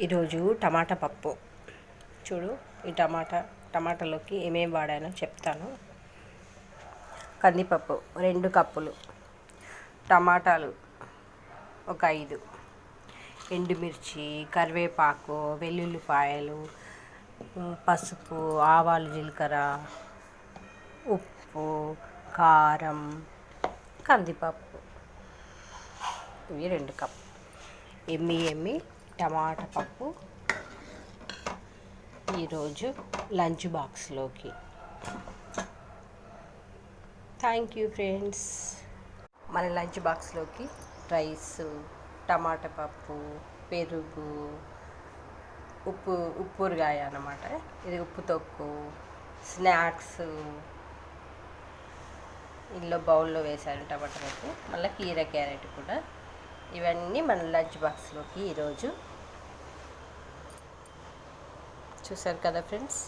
ఈరోజు టమాటా పప్పు. చూడు ఈ టమాటా టమాటాలోకి ఏమేమి వాడానో చెప్తాను. కందిపప్పు రెండు కప్పులు. టమాటాలు ఒక ఐదు. ఎండుమిర్చి కరివేపాకు వెల్లుల్లిపాయలు పసుపు ఆవాలు జీలకర్ర ఉప్పు కారం కందిపప్పు. ఇవి రెండు కప్పు. ఎమ్మి ఎమ్మి టమాటా పప్పు ఈరోజు లంచ్ బాక్స్లోకి. Thank you friends. మన లంచ్ బాక్స్లోకి రైస్ టమాటా పప్పు పెరుగు ఉప్పు ఉప్పురుగాయ అన్నమాట. ఇది ఉప్పు తొక్కు స్నాక్స్. ఇందులో బౌల్లో వేసాను టమాటా పప్పు. మళ్ళీ కీర క్యారెట్ కూడా. ఇవన్నీ మన లంచ్ బాక్స్లోకి ఈరోజు. చూసారు కదా ఫ్రెండ్స్?